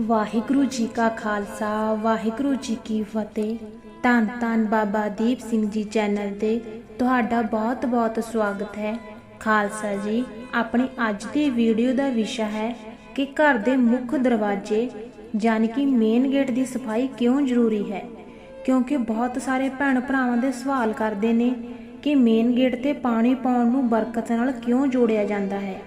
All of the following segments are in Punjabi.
ਵਾਹਿਗੁਰੂ ਜੀ ਕਾ ਖਾਲਸਾ, ਵਾਹਿਗੁਰੂ ਜੀ ਕੀ ਫਤਿਹ। ਧੰਨ ਧੰਨ ਬਾਬਾ ਦੀਪ ਸਿੰਘ ਜੀ ਚੈਨਲ ਤੇ ਤੁਹਾਡਾ ਬਹੁਤ-ਬਹੁਤ ਸਵਾਗਤ ਹੈ। ਖਾਲਸਾ ਜੀ, ਆਪਣੀ ਅੱਜ ਦੀ ਵੀਡੀਓ ਦਾ ਵਿਸ਼ਾ ਹੈ ਕਿ ਘਰ ਦੇ ਮੁੱਖ ਦਰਵਾਜ਼ੇ, ਯਾਨੀ ਕਿ ਮੇਨ ਗੇਟ ਦੀ ਸਫ਼ਾਈ ਕਿਉਂ ਜ਼ਰੂਰੀ ਹੈ? ਕਿਉਂਕਿ ਬਹੁਤ ਸਾਰੇ ਭੈਣ ਭਰਾਵਾਂ ਦੇ ਸਵਾਲ ਕਰਦੇ ਨੇ ਕਿ ਮੇਨ ਗੇਟ ਤੇ ਪਾਣੀ ਪਾਉਣ ਨੂੰ ਬਰਕਤ ਨਾਲ ਕਿਉਂ ਜੋੜਿਆ ਜਾਂਦਾ ਹੈ?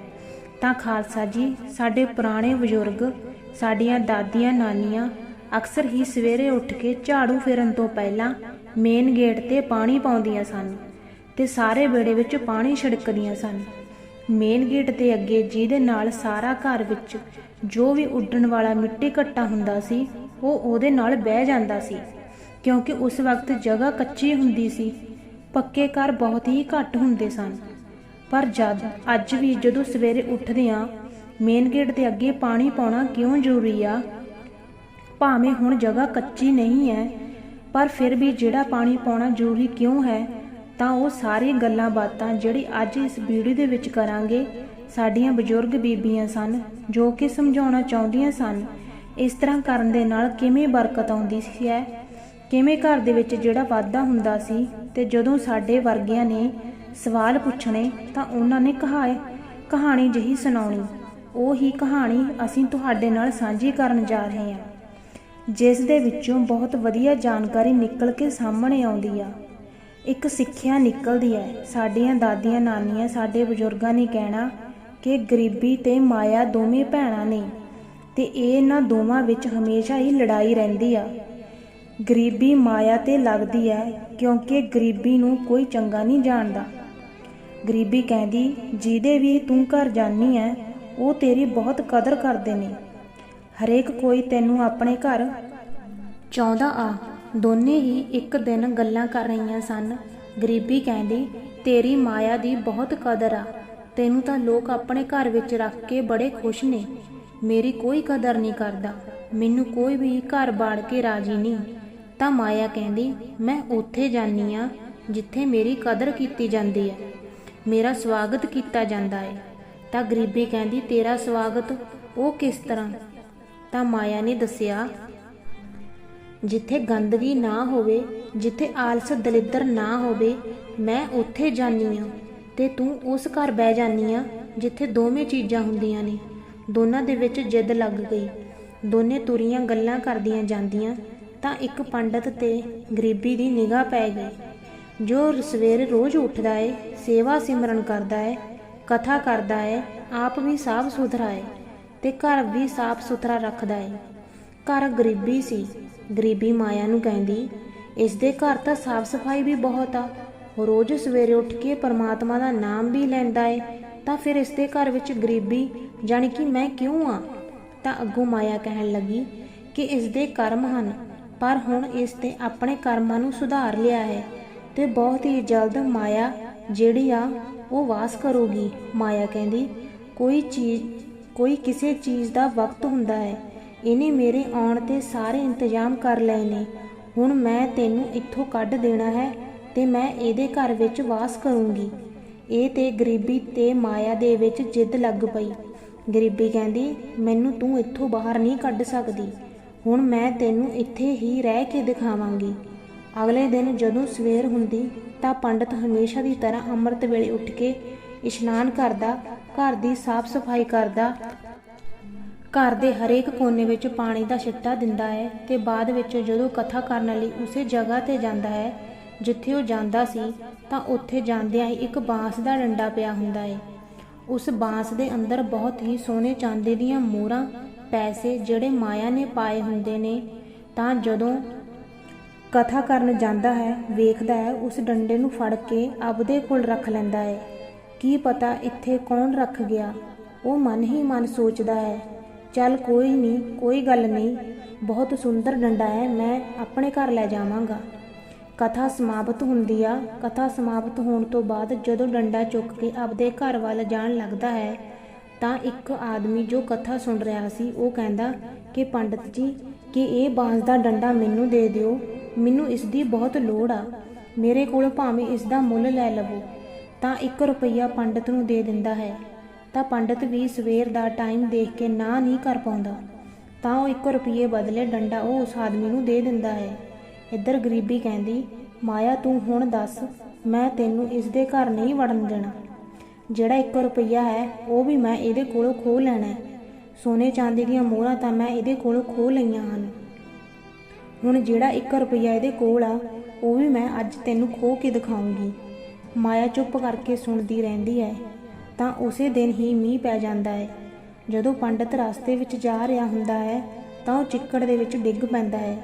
ਤਾਂ ਖਾਲਸਾ ਜੀ, ਸਾਡੇ ਪੁਰਾਣੇ ਬਜ਼ੁਰਗ ਸਾਡੀਆਂ ਦਾਦੀਆਂ ਨਾਨੀਆਂ ਅਕਸਰ ਹੀ ਸਵੇਰੇ ਉੱਠ ਕੇ ਝਾੜੂ ਫੇਰਨ ਤੋਂ ਪਹਿਲਾਂ ਮੇਨ ਗੇਟ ਤੇ ਪਾਣੀ ਪਾਉਂਦੀਆਂ ਸਨ ਤੇ ਸਾਰੇ ਵਿਹੜੇ ਵਿੱਚ ਪਾਣੀ ਛਿੜਕਦੀਆਂ ਸਨ। ਮੇਨ ਗੇਟ ਦੇ ਅੱਗੇ ਜਿਹਦੇ ਨਾਲ ਸਾਰਾ ਘਰ ਵਿੱਚ ਜੋ ਵੀ ਉੱਡਣ ਵਾਲਾ ਮਿੱਟੀ ਘੱਟਾ ਹੁੰਦਾ ਸੀ, ਉਹ ਉਹਦੇ ਨਾਲ ਬਹਿ ਜਾਂਦਾ ਸੀ, ਕਿਉਂਕਿ ਉਸ ਵਕਤ ਜਗ੍ਹਾ ਕੱਚੀ ਹੁੰਦੀ ਸੀ, ਪੱਕੇ ਘਰ ਬਹੁਤ ਹੀ ਘੱਟ ਹੁੰਦੇ ਸਨ। ਪਰ ਜਦ ਅੱਜ ਵੀ ਜਦੋਂ ਸਵੇਰੇ ਉੱਠਦੇ ਆ ਮੇਨ ਗੇਟ ਦੇ ਅੱਗੇ ਪਾਣੀ ਪਾਉਣਾ ਕਿਉਂ ਜ਼ਰੂਰੀ ਆ? ਭਾਵੇਂ ਹੁਣ ਜਗ੍ਹਾ ਕੱਚੀ ਨਹੀਂ ਹੈ, ਪਰ ਫਿਰ ਵੀ ਜਿਹੜਾ ਪਾਣੀ ਪਾਉਣਾ ਜ਼ਰੂਰੀ ਕਿਉਂ ਹੈ, ਤਾਂ ਉਹ ਸਾਰੀ ਗੱਲਾਂ ਬਾਤਾਂ ਜਿਹੜੀ ਅੱਜ ਇਸ ਵੀਡੀਓ ਦੇ ਵਿੱਚ ਕਰਾਂਗੇ, ਸਾਡੀਆਂ ਬਜ਼ੁਰਗ ਬੀਬੀਆਂ ਸਨ, ਜੋ ਕਿ ਸਮਝਾਉਣਾ ਚਾਹੁੰਦੀਆਂ ਸਨ, ਇਸ ਤਰ੍ਹਾਂ ਕਰਨ ਦੇ ਨਾਲ ਕਿਵੇਂ ਬਰਕਤ ਆਉਂਦੀ ਸੀ ਹੈ? ਕਿਵੇਂ ਘਰ ਦੇ ਵਿੱਚ ਜਿਹੜਾ ਵਾਧਾ ਹੁੰਦਾ ਸੀ ਤੇ ਜਦੋਂ ਸਾਡੇ ਵਰਗਿਆਂ ਨੇ ਸਵਾਲ ਪੁੱਛਣੇ ਤਾਂ ਉਹਨਾਂ ਨੇ ਕਹਾਏ ਕਹਾਣੀ ਜਹੀ ਸੁਣਾਉਣੀ। ਉਹ ਹੀ ਕਹਾਣੀ ਅਸੀਂ ਤੁਹਾਡੇ ਨਾਲ ਸਾਂਝੀ ਕਰਨ ਜਾ ਰਹੇ ਹਾਂ, ਜਿਸ ਦੇ ਵਿੱਚੋਂ ਬਹੁਤ ਵਧੀਆ ਜਾਣਕਾਰੀ ਨਿਕਲ ਕੇ ਸਾਹਮਣੇ ਆਉਂਦੀ ਆ। ਇੱਕ ਸਿੱਖਿਆ ਨਿਕਲਦੀ ਹੈ, ਸਾਡੀਆਂ ਦਾਦੀਆਂ ਨਾਨੀਆਂ ਸਾਡੇ ਬਜ਼ੁਰਗਾਂ ਨੇ ਕਹਿਣਾ ਕਿ ਗਰੀਬੀ ਤੇ ਮਾਇਆ ਦੋਵੇਂ ਭੈਣਾਂ ਨੇ ਤੇ ਇਹ ਇਹਨਾਂ ਦੋਵਾਂ ਵਿੱਚ ਹਮੇਸ਼ਾ ਹੀ ਲੜਾਈ ਰਹਿੰਦੀ ਆ। ਗਰੀਬੀ ਮਾਇਆ ਤੇ ਲੱਗਦੀ ਹੈ, ਕਿਉਂਕਿ ਗਰੀਬੀ ਨੂੰ ਕੋਈ ਚੰਗਾ ਨਹੀਂ ਜਾਣਦਾ। ਗਰੀਬੀ ਕਹਿੰਦੀ, ਜਿਹਦੇ ਵੀ ਤੂੰ ਘਰ ਜਾਨੀ ਹੈ ਉਹ ਤੇਰੀ ਬਹੁਤ ਕਦਰ ਕਰਦੇ ਨੇ। ਹਰੇਕ ਕੋਈ ਤੈਨੂੰ ਆਪਣੇ ਘਰ ਚਾਹੁੰਦਾ ਆ। ਦੋਨੇ ਹੀ ਇੱਕ ਦਿਨ ਗੱਲਾਂ ਕਰ ਰਹੀਆਂ ਸਨ। ਗਰੀਬੀ ਕਹਿੰਦੀ, ਤੇਰੀ ਮਾਇਆ ਦੀ ਬਹੁਤ ਕਦਰ ਆ। ਤੈਨੂੰ ਤਾਂ ਲੋਕ ਆਪਣੇ ਘਰ ਵਿੱਚ ਰੱਖ ਕੇ ਬੜੇ ਖੁਸ਼ ਨੇ। ਮੇਰੀ ਕੋਈ ਕਦਰ ਨਹੀਂ ਕਰਦਾ। ਮੈਨੂੰ ਕੋਈ ਵੀ ਘਰ ਬਾੜ ਕੇ ਰਾਜੀ ਨਹੀਂ। ਤਾਂ ਮਾਇਆ ਕਹਿੰਦੀ, ਮੈਂ ਉੱਥੇ ਜਾਨੀ ਆ ਜਿੱਥੇ ਮੇਰੀ ਕਦਰ ਕੀਤੀ ਜਾਂਦੀ ਹੈ। ਮੇਰਾ ਸਵਾਗਤ ਕੀਤਾ ਜਾਂਦਾ ਹੈ। ਤਾਂ ਗਰੀਬੀ ਕਹਿੰਦੀ, ਤੇਰਾ ਸਵਾਗਤ ਉਹ ਕਿਸ ਤਰ੍ਹਾਂ? ਤਾਂ ਮਾਇਆ ਨੇ ਦੱਸਿਆ, ਜਿੱਥੇ ਗੰਦਗੀ ਨਾ ਹੋਵੇ, ਜਿੱਥੇ ਆਲਸ ਦਲਿੱਦਰ ਨਾ ਹੋਵੇ, ਮੈਂ ਉੱਥੇ ਜਾਨੀ ਆ ਤੇ ਤੂੰ ਉਸ ਘਰ ਬਹਿ ਜਾਨੀ ਆ ਜਿੱਥੇ ਦੋਵੇਂ ਚੀਜ਼ਾਂ ਹੁੰਦੀਆਂ ਨੇ। ਦੋਨਾਂ ਦੇ ਵਿੱਚ ਜਿੱਦ ਲੱਗ ਗਈ। ਦੋਨੇ ਤੁਰੀਆਂ ਗੱਲਾਂ ਕਰਦੀਆਂ ਜਾਂਦੀਆਂ, ਤਾਂ ਇੱਕ ਪੰਡਤ ਤੇ ਗਰੀਬੀ ਦੀ ਨਿਗਾਹ ਪੈ ਗਈ। ਜੋ ਸਵੇਰੇ ਰੋਜ਼ ਉੱਠਦਾ ਏ, ਸੇਵਾ ਸਿਮਰਨ ਕਰਦਾ ਏ ਕਥਾ ਕਰਦਾ ਹੈ ਆਪ ਵੀ ਸਾਫ਼ ਸੁਥਰਾ ਏ ਤੇ ਘਰ ਵੀ ਸਾਫ਼ ਸੁਥਰਾ ਰੱਖਦਾ ਹੈ ਘਰ ਗਰੀਬੀ ਸੀ, ਗਰੀਬੀ ਮਾਇਆ ਨੂੰ ਕਹਿੰਦੀ, ਇਸ ਦੇ ਘਰ ਤਾਂ ਸਾਫ਼ ਸਫ਼ਾਈ ਵੀ ਬਹੁਤ ਆ, ਰੋਜ਼ ਸਵੇਰੇ ਉੱਠ ਕੇ ਪਰਮਾਤਮਾ ਦਾ ਨਾਮ ਵੀ ਲੈਂਦਾ ਏ, ਤਾਂ ਫਿਰ ਇਸ ਦੇ ਘਰ ਵਿੱਚ ਗਰੀਬੀ ਜਾਣੀ ਕਿ ਮੈਂ ਕਿਉਂ ਆ? ਤਾਂ ਅੱਗੋਂ ਮਾਇਆ ਕਹਿਣ ਲੱਗੀ ਕਿ ਇਸ ਦੇ ਕਰਮ ਹਨ, ਪਰ ਹੁਣ ਇਸ ਤੇ ਆਪਣੇ ਕਰਮਾਂ ਨੂੰ ਸੁਧਾਰ ਲਿਆ ਹੈ ਤੇ ਬਹੁਤ ਹੀ ਜਲਦ ਮਾਇਆ ਜਿਹੜੀ ਆ ਉਹ ਵਾਸ ਕਰੂਗੀ। ਮਾਇਆ ਕਹਿੰਦੀ, ਕੋਈ ਚੀਜ਼, ਕੋਈ ਕਿਸੇ ਚੀਜ਼ ਦਾ ਵਕਤ ਹੁੰਦਾ ਹੈ। ਇਹਨੇ ਮੇਰੇ ਆਉਣ ਤੇ ਸਾਰੇ ਇੰਤਜ਼ਾਮ ਕਰ ਲਏ ਨੇ। ਹੁਣ ਮੈਂ ਤੈਨੂੰ ਇੱਥੋਂ ਕੱਢ ਦੇਣਾ ਹੈ ਤੇ ਮੈਂ ਇਹਦੇ ਘਰ ਵਿੱਚ ਵਾਸ ਕਰੂੰਗੀ। ਇਹ ਤੇ ਗਰੀਬੀ ਤੇ ਮਾਇਆ ਦੇ ਵਿੱਚ ਜਿੱਦ ਲੱਗ ਪਈ। ਗਰੀਬੀ ਕਹਿੰਦੀ, ਮੈਨੂੰ ਤੂੰ ਇੱਥੋਂ ਬਾਹਰ ਨਹੀਂ ਕੱਢ ਸਕਦੀ। ਹੁਣ ਮੈਂ ਤੈਨੂੰ ਇੱਥੇ ਹੀ ਰਹਿ ਕੇ ਦਿਖਾਵਾਂਗੀ। ਅਗਲੇ ਦਿਨ ਜਦੋਂ ਸਵੇਰ ਹੁੰਦੀ ਤਾਂ ਪੰਡਤ ਹਮੇਸ਼ਾ ਦੀ ਤਰ੍ਹਾਂ ਅੰਮ੍ਰਿਤ ਵੇਲੇ ਉੱਠ ਕੇ ਇਸ਼ਨਾਨ ਕਰਦਾ, ਘਰ ਦੀ ਸਾਫ਼ ਸਫ਼ਾਈ ਕਰਦਾ। ਘਰ ਦੇ ਹਰੇਕ ਕੋਨੇ ਵਿੱਚ ਪਾਣੀ ਦਾ ਛਿੱਟਾ ਦਿੰਦਾ ਹੈ ਤੇ ਬਾਅਦ ਵਿੱਚ ਜਦੋਂ ਕਥਾ ਕਰਨ ਲਈ ਉਸੇ ਜਗ੍ਹਾ ਤੇ ਜਾਂਦਾ ਹੈ, ਜਿੱਥੇ ਉਹ ਜਾਂਦਾ ਸੀ, ਤਾਂ ਉੱਥੇ ਜਾਂਦਿਆਂ ਹੀ ਇੱਕ ਬਾਂਸ ਦਾ ਡੰਡਾ ਪਿਆ ਹੁੰਦਾ ਹੈ। ਉਸ ਬਾਂਸ ਦੇ ਅੰਦਰ ਬਹੁਤ ਹੀ ਸੋਨੇ ਚਾਂਦੀ ਦੀਆਂ ਮੋਹਰਾਂ, ਪੈਸੇ ਜਿਹੜੇ ਮਾਇਆ ਨੇ ਪਾਏ ਹੁੰਦੇ ਨੇ, ਤਾਂ ਜਦੋਂ ਕਥਾ ਕਰਨ ਜਾਂਦਾ ਹੈ, ਵੇਖਦਾ ਹੈ, ਉਸ ਡੰਡੇ ਨੂੰ ਫੜ ਕੇ ਆਪਦੇ ਕੋਲ ਰੱਖ ਲੈਂਦਾ ਹੈ। ਕੀ ਪਤਾ ਇੱਥੇ ਕੌਣ ਰੱਖ ਗਿਆ? ਉਹ ਮਨ ਹੀ ਮਨ ਸੋਚਦਾ ਹੈ। ਚੱਲ ਕੋਈ ਨਹੀਂ, ਕੋਈ ਗੱਲ ਨਹੀਂ। ਬਹੁਤ ਸੁੰਦਰ ਡੰਡਾ ਹੈ, ਮੈਂ ਆਪਣੇ ਘਰ ਲੈ ਜਾਵਾਂਗਾ। ਕਥਾ ਸਮਾਪਤ ਹੁੰਦੀ ਆ। ਕਥਾ ਸਮਾਪਤ ਹੋਣ ਤੋਂ ਬਾਅਦ ਜਦੋਂ ਡੰਡਾ ਚੁੱਕ ਕੇ ਆਪਦੇ ਘਰ ਵੱਲ ਜਾਣ ਲੱਗਦਾ ਹੈ, ਤਾਂ ਇੱਕ ਆਦਮੀ ਜੋ ਕਥਾ ਸੁਣ ਰਿਹਾ ਸੀ, ਉਹ ਕਹਿੰਦਾ ਕਿ ਪੰਡਤ ਜੀ, ਕਿ ਇਹ ਬਾਂਸ ਦਾ ਡੰਡਾ ਮੈਨੂੰ ਦੇ ਦਿਓ। ਮੈਨੂੰ ਇਸ ਦੀ ਬਹੁਤ ਲੋੜ ਆ। ਮੇਰੇ ਕੋਲ ਭਾਵੇਂ ਇਸ ਦਾ ਮੁੱਲ ਲੈ ਲਵੋ, ਤਾਂ 1 ਰੁਪਈਆ ਪੰਡਤ ਨੂੰ ਦੇ ਦਿੰਦਾ ਹੈ। ਤਾਂ ਪੰਡਤ ਵੀ ਸਵੇਰ ਦਾ ਟਾਈਮ ਦੇਖ ਕੇ ਨਾ ਨਹੀਂ ਕਰ ਪਾਉਂਦਾ। ਤਾਂ ਉਹ 1 ਰੁਪਈਏ ਬਦਲੇ ਡੰਡਾ ਉਹ ਉਸ ਆਦਮੀ ਨੂੰ ਦੇ ਦਿੰਦਾ ਹੈ। ਇੱਧਰ ਗਰੀਬੀ ਕਹਿੰਦੀ, ਮਾਇਆ, ਤੂੰ ਹੁਣ ਦੱਸ, ਮੈਂ ਤੈਨੂੰ ਇਸ ਦੇ ਘਰ ਨਹੀਂ ਵੜਨ ਦੇਣਾ। ਜਿਹੜਾ 1 ਰੁਪਈਆ ਹੈ, ਉਹ ਵੀ ਮੈਂ ਇਹਦੇ ਕੋਲੋਂ ਖੋਹ ਲੈਣਾ ਹੈ। ਸੋਨੇ ਚਾਂਦੀ ਦੀਆਂ ਮੋਹਰਾਂ ਤਾਂ ਮੈਂ ਇਹਦੇ ਕੋਲੋਂ ਖੋਹ ਲਈਆਂ ਹਨ। ਹੁਣ ਜਿਹੜਾ 1 ਰੁਪਈਆ ਇਹਦੇ ਕੋਲ ਆ, ਉਹ ਵੀ ਮੈਂ ਅੱਜ ਤੈਨੂੰ ਖੋਹ ਕੇ ਦਿਖਾਉਂਗੀ। ਮਾਇਆ ਚੁੱਪ ਕਰਕੇ ਸੁਣਦੀ ਰਹਿੰਦੀ ਹੈ, ਤਾਂ ਉਸੇ ਦਿਨ ਹੀ ਮੀਂਹ ਪੈ ਜਾਂਦਾ ਹੈ। ਜਦੋਂ ਪੰਡਤ ਰਸਤੇ ਵਿੱਚ ਜਾ ਰਿਹਾ ਹੁੰਦਾ ਹੈ, ਤਾਂ ਉਹ ਚਿੱਕੜ ਦੇ ਵਿੱਚ ਡਿੱਗ ਪੈਂਦਾ ਹੈ।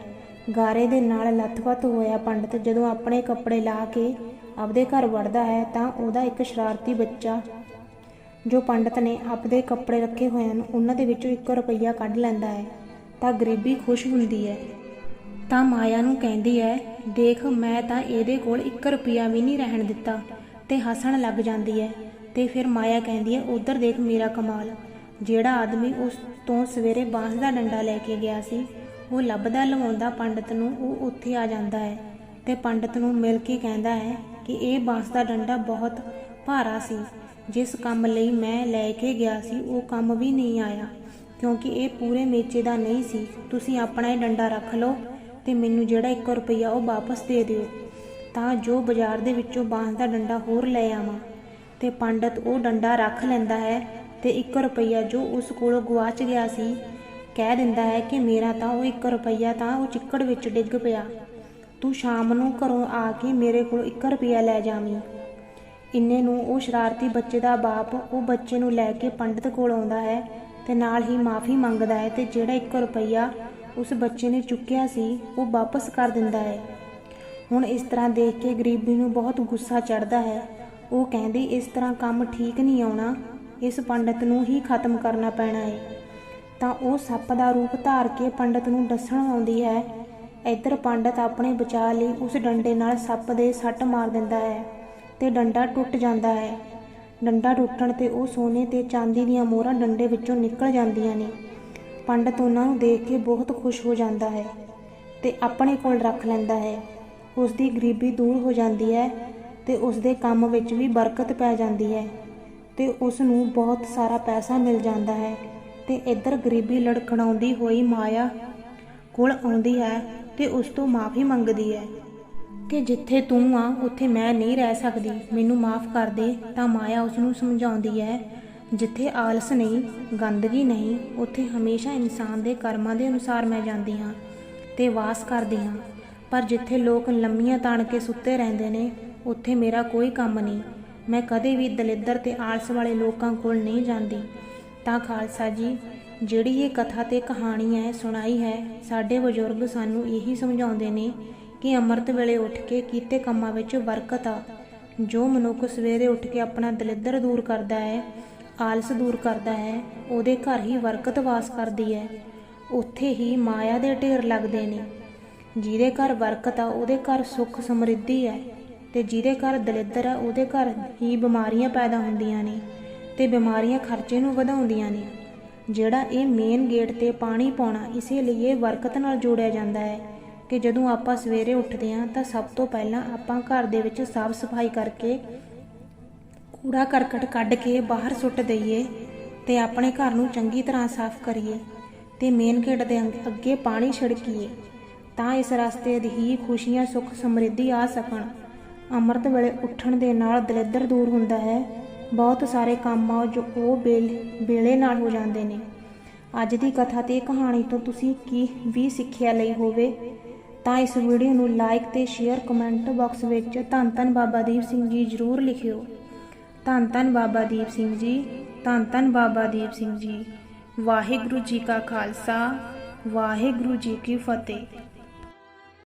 ਗਾਰੇ ਦੇ ਨਾਲ ਲੱਥਪੱਥ ਹੋਇਆ ਪੰਡਤ ਜਦੋਂ ਆਪਣੇ ਕੱਪੜੇ ਲਾ ਕੇ ਆਪਦੇ ਘਰ ਵੜਦਾ ਹੈ, ਤਾਂ ਉਹਦਾ ਇੱਕ ਸ਼ਰਾਰਤੀ ਬੱਚਾ, ਜੋ ਪੰਡਤ ਨੇ ਆਪਦੇ ਕੱਪੜੇ ਰੱਖੇ ਹੋਏ ਹਨ, ਉਹਨਾਂ ਦੇ ਵਿੱਚੋਂ 1 ਰੁਪਈਆ ਕੱਢ ਲੈਂਦਾ ਹੈ, ਤਾਂ ਗਰੀਬੀ ਖੁਸ਼ ਹੁੰਦੀ ਹੈ। ਤਾਂ ਮਾਇਆ ਨੂੰ ਕਹਿੰਦੀ ਹੈ ਦੇਖ, ਮੈਂ ਤਾਂ ਇਹਦੇ ਕੋਲ 1 ਰੁਪਿਆ ਵੀ ਨਹੀਂ ਰਹਿਣ ਦਿੱਤਾ। ਤੇ ਹੱਸਣ ਲੱਗ ਜਾਂਦੀ ਹੈ ਤੇ ਫਿਰ ਮਾਇਆ ਕਹਿੰਦੀ ਹੈ ਉਧਰ ਦੇਖ ਮੇਰਾ ਕਮਾਲ। ਜਿਹੜਾ ਆਦਮੀ ਉਸ ਤੋਂ ਸਵੇਰੇ ਬਾਂਸ ਦਾ ਡੰਡਾ ਲੈ ਕੇ ਗਿਆ ਸੀ, ਉਹ ਲੱਭਦਾ ਲਵਾਉਂਦਾ ਪੰਡਤ ਨੂੰ, ਉਹ ਉੱਥੇ ਆ ਜਾਂਦਾ ਹੈ ਤੇ ਪੰਡਤ ਨੂੰ ਮਿਲ ਕੇ ਕਹਿੰਦਾ ਹੈ ਕਿ ਇਹ ਬਾਂਸ ਦਾ ਡੰਡਾ ਬਹੁਤ ਭਾਰਾ ਸੀ। ਜਿਸ ਕੰਮ ਲਈ ਮੈਂ ਲੈ ਕੇ ਗਿਆ ਸੀ, ਉਹ ਕੰਮ ਵੀ ਨਹੀਂ ਆਇਆ, ਕਿਉਂਕਿ ਇਹ ਪੂਰੇ ਮੇਚੇ ਦਾ ਨਹੀਂ ਸੀ। ਤੁਸੀਂ ਆਪਣਾ ਇਹ ਡੰਡਾ ਰੱਖ ਲਓ। ਤੇ ਮੈਨੂੰ ਜਿਹੜਾ 1 ਰੁਪਈਆ ਉਹ ਵਾਪਸ ਦੇ ਦਿਓ, ਤਾਂ ਜੋ ਬਾਜ਼ਾਰ ਦੇ ਵਿੱਚੋਂ ਬਾਂਸ ਦਾ ਡੰਡਾ ਹੋਰ ਲੈ ਆਵਾਂ। ਤੇ ਪੰਡਤ ਉਹ ਡੰਡਾ ਰੱਖ ਲੈਂਦਾ ਹੈ ਤੇ 1 ਰੁਪਈਆ ਜੋ ਉਸ ਕੋਲੋਂ ਗਵਾਚ ਗਿਆ ਸੀ, ਕਹਿ ਦਿੰਦਾ ਹੈ ਕਿ ਮੇਰਾ ਤਾਂ ਉਹ 1 ਰੁਪਈਆ ਤਾਂ ਉਹ ਚਿੱਕੜ ਵਿੱਚ ਡਿੱਗ ਪਿਆ। ਤੂੰ ਸ਼ਾਮ ਨੂੰ ਘਰੋਂ ਆ ਕੇ ਮੇਰੇ ਕੋਲ 1 ਰੁਪਈਆ ਲੈ ਜਾਵੀਂ। ਇੰਨੇ ਨੂੰ ਉਹ ਸ਼ਰਾਰਤੀ ਬੱਚੇ ਦਾ ਬਾਪ ਉਹ ਬੱਚੇ ਨੂੰ ਲੈ ਕੇ ਪੰਡਤ ਕੋਲ ਆਉਂਦਾ ਹੈ ਤੇ ਨਾਲ ਹੀ ਮਾਫੀ ਮੰਗਦਾ ਹੈ ਤੇ ਜਿਹੜਾ 1 ਰੁਪਈਆ ਉਸ ਬੱਚੇ ਨੇ ਚੁੱਕਿਆ ਸੀ, ਉਹ ਵਾਪਸ ਕਰ ਦਿੰਦਾ ਹੈ। ਹੁਣ ਇਸ ਤਰ੍ਹਾਂ ਦੇਖ ਕੇ ਗਰੀਬੀ ਨੂੰ ਬਹੁਤ ਗੁੱਸਾ ਚੜਦਾ ਹੈ। ਉਹ ਕਹਿੰਦੀ, ਇਸ ਤਰ੍ਹਾਂ ਕੰਮ ਠੀਕ ਨਹੀਂ ਆਉਣਾ। ਇਸ ਪੰਡਤ ਨੂੰ ਹੀ ਖਤਮ ਕਰਨਾ ਪੈਣਾ ਹੈ ਤਾਂ ਉਹ ਸੱਪ ਦਾ ਰੂਪ ਧਾਰ ਕੇ ਪੰਡਤ ਨੂੰ ਦੱਸਣ ਆਉਂਦੀ ਹੈ, ਇੱਧਰ ਪੰਡਤ ਆਪਣੇ ਬਚਾਅ ਲਈ ਉਸ ਡੰਡੇ ਨਾਲ ਸੱਪ ਦੇ ਸੱਟ ਮਾਰ ਦਿੰਦਾ ਹੈ ਤੇ ਡੰਡਾ ਟੁੱਟ ਜਾਂਦਾ ਹੈ। ਡੰਡਾ ਟੁੱਟਣ ਤੇ ਉਹ ਸੋਨੇ ਤੇ ਚਾਂਦੀ ਦੀਆਂ ਮੋਹਰਾਂ ਡੰਡੇ ਵਿੱਚੋਂ ਨਿਕਲ ਜਾਂਦੀਆਂ ਨੇ। ਪੰਡਤ ਉਹਨਾਂ ਨੂੰ ਦੇਖ ਕੇ ਬਹੁਤ ਖੁਸ਼ ਹੋ ਜਾਂਦਾ ਹੈ ਤੇ ਆਪਣੇ ਕੋਲ ਰੱਖ ਲੈਂਦਾ ਹੈ। ਉਸ ਦੀ ਗਰੀਬੀ ਦੂਰ ਹੋ ਜਾਂਦੀ ਹੈ ਤੇ ਉਸ ਦੇ ਕੰਮ ਵਿੱਚ ਵੀ ਬਰਕਤ ਪੈ ਜਾਂਦੀ ਹੈ ਤੇ ਉਸ ਨੂੰ ਬਹੁਤ ਸਾਰਾ ਪੈਸਾ ਮਿਲ ਜਾਂਦਾ ਹੈ ਤੇ ਇੱਧਰ ਗਰੀਬੀ ਲੜਕਣਾਉਂਦੀ ਹੋਈ ਮਾਇਆ ਕੋਲ ਆਉਂਦੀ ਹੈ ਤੇ ਉਸ ਤੋਂ ਮਾਫੀ ਮੰਗਦੀ ਹੈ ਕਿ ਜਿੱਥੇ ਤੂੰ ਆ, ਉੱਥੇ ਮੈਂ ਨਹੀਂ ਰਹਿ ਸਕਦੀ। ਮੈਨੂੰ ਮਾਫ ਕਰ ਦੇ ਤਾਂ ਮਾਇਆ ਉਸ ਨੂੰ ਸਮਝਾਉਂਦੀ ਹੈ ਜਿੱਥੇ ਆਲਸ ਨਹੀਂ, ਗੰਦਗੀ ਨਹੀਂ, ਉੱਥੇ ਹਮੇਸ਼ਾ ਇਨਸਾਨ ਦੇ ਕਰਮਾਂ ਦੇ ਅਨੁਸਾਰ ਮੈਂ ਜਾਂਦੀ ਹਾਂ ਤੇ ਵਾਸ ਕਰਦੀ ਹਾਂ। ਪਰ ਜਿੱਥੇ ਲੋਕ ਲੰਮੀਆਂ ਤਾਣ ਕੇ ਸੁੱਤੇ ਰਹਿੰਦੇ ਨੇ, ਉੱਥੇ ਮੇਰਾ ਕੋਈ ਕੰਮ ਨਹੀਂ। ਮੈਂ ਕਦੇ ਵੀ ਦਲਿੱਦਰ ਤੇ ਆਲਸ ਵਾਲੇ ਲੋਕਾਂ ਕੋਲ ਨਹੀਂ ਜਾਂਦੀ। ਤਾਂ ਖਾਲਸਾ ਜੀ, ਜਿਹੜੀ ਇਹ ਕਥਾ ਤੇ ਕਹਾਣੀ ਹੈ, ਸੁਣਾਈ ਹੈ, ਸਾਡੇ ਬਜ਼ੁਰਗ ਸਾਨੂੰ ਇਹੀ ਸਮਝਾਉਂਦੇ ਨੇ ਕਿ ਅੰਮ੍ਰਿਤ ਵੇਲੇ ਉੱਠ ਕੇ ਕੀਤੇ ਕੰਮਾਂ ਵਿੱਚ ਬਰਕਤ ਆ। ਜੋ ਮਨੁੱਖ ਸਵੇਰੇ ਉੱਠ ਕੇ ਆਪਣਾ ਦਲਿੱਦਰ ਦੂਰ ਕਰਦਾ ਹੈ ਆਲਸ ਦੂਰ ਕਰਦਾ ਹੈ, ਉਹਦੇ ਘਰ ਹੀ ਬਰਕਤ ਵਾਸ ਕਰਦੀ ਹੈ। ਉੱਥੇ ਹੀ ਮਾਇਆ ਦੇ ਢੇਰ ਲੱਗਦੇ ਨੇ। ਜਿਹਦੇ ਘਰ ਬਰਕਤ ਆ, ਉਹਦੇ ਘਰ ਸੁੱਖ ਸਮਰਿੱਧੀ ਹੈ ਤੇ ਜਿਹਦੇ ਘਰ ਦਲਿੱਦਰ ਆ, ਉਹਦੇ ਘਰ ਹੀ ਬਿਮਾਰੀਆਂ ਪੈਦਾ ਹੁੰਦੀਆਂ ਨੇ ਤੇ ਬਿਮਾਰੀਆਂ ਖਰਚੇ ਨੂੰ ਵਧਾਉਂਦੀਆਂ ਨੇ। ਜਿਹੜਾ ਇਹ ਮੇਨ ਗੇਟ ਤੇ ਪਾਣੀ ਪਾਉਣਾ, ਇਸੇ ਲਈ ਇਹ ਬਰਕਤ ਨਾਲ ਜੋੜਿਆ ਜਾਂਦਾ ਹੈ ਕਿ ਜਦੋਂ ਆਪਾਂ ਸਵੇਰੇ ਉੱਠਦੇ ਹਾਂ, ਤਾਂ ਸਭ ਤੋਂ ਪਹਿਲਾਂ ਆਪਾਂ ਘਰ ਦੇ ਵਿੱਚ ਸਾਫ਼ ਸਫ਼ਾਈ ਕਰਕੇ ਕੂੜਾ ਕਰਕਟ ਕੱਢ ਕੇ ਬਾਹਰ ਸੁੱਟ ਦਈਏ ਤੇ ਆਪਣੇ ਘਰ ਨੂੰ ਚੰਗੀ ਤਰ੍ਹਾਂ ਸਾਫ਼ ਕਰੀਏ ਤੇ ਮੇਨ ਗੇਟ ਦੇ ਅੰਗ- ਅੱਗੇ ਪਾਣੀ ਛਿੜਕੀਏ, ਤਾਂ ਇਸ ਰਸਤੇ ਦੀ ਹੀ ਖੁਸ਼ੀਆਂ, ਸੁੱਖ ਸਮਰਿੱਧੀ ਆ ਸਕਣ। ਅੰਮ੍ਰਿਤ ਵੇਲੇ ਉੱਠਣ ਦੇ ਨਾਲ ਦਲਿੱਦਰ ਦੂਰ ਹੁੰਦਾ ਹੈ। ਬਹੁਤ ਸਾਰੇ ਕੰਮ ਆ ਜੋ ਉਹ ਵੇਲ- ਵੇਲੇ ਨਾਲ ਹੋ ਜਾਂਦੇ ਨੇ। ਅੱਜ ਦੀ ਕਥਾ ਤੇ ਕਹਾਣੀ ਤੋਂ ਤੁਸੀਂ ਕੀ ਵੀ ਸਿੱਖਿਆ ਲਈ ਹੋਵੇ, ਤਾਂ ਇਸ ਵੀਡੀਓ ਨੂੰ ਲਾਈਕ ਤੇ ਸ਼ੇਅਰ ਕਮੈਂਟ ਬਾਕਸ ਵਿੱਚ ਧੰਨ ਧੰਨ ਬਾਬਾ ਦੀਪ ਸਿੰਘ ਜੀ ਜ਼ਰੂਰ ਲਿਖਿਓ। ਧੰਨ ਧੰਨ ਬਾਬਾ ਦੀਪ ਸਿੰਘ ਜੀ, ਧੰਨ ਧੰਨ ਬਾਬਾ ਦੀਪ ਸਿੰਘ ਜੀ। ਵਾਹਿਗੁਰੂ ਜੀ ਕਾ ਖਾਲਸਾ, ਵਾਹਿਗੁਰੂ ਜੀ ਕੀ ਫਤਿਹ।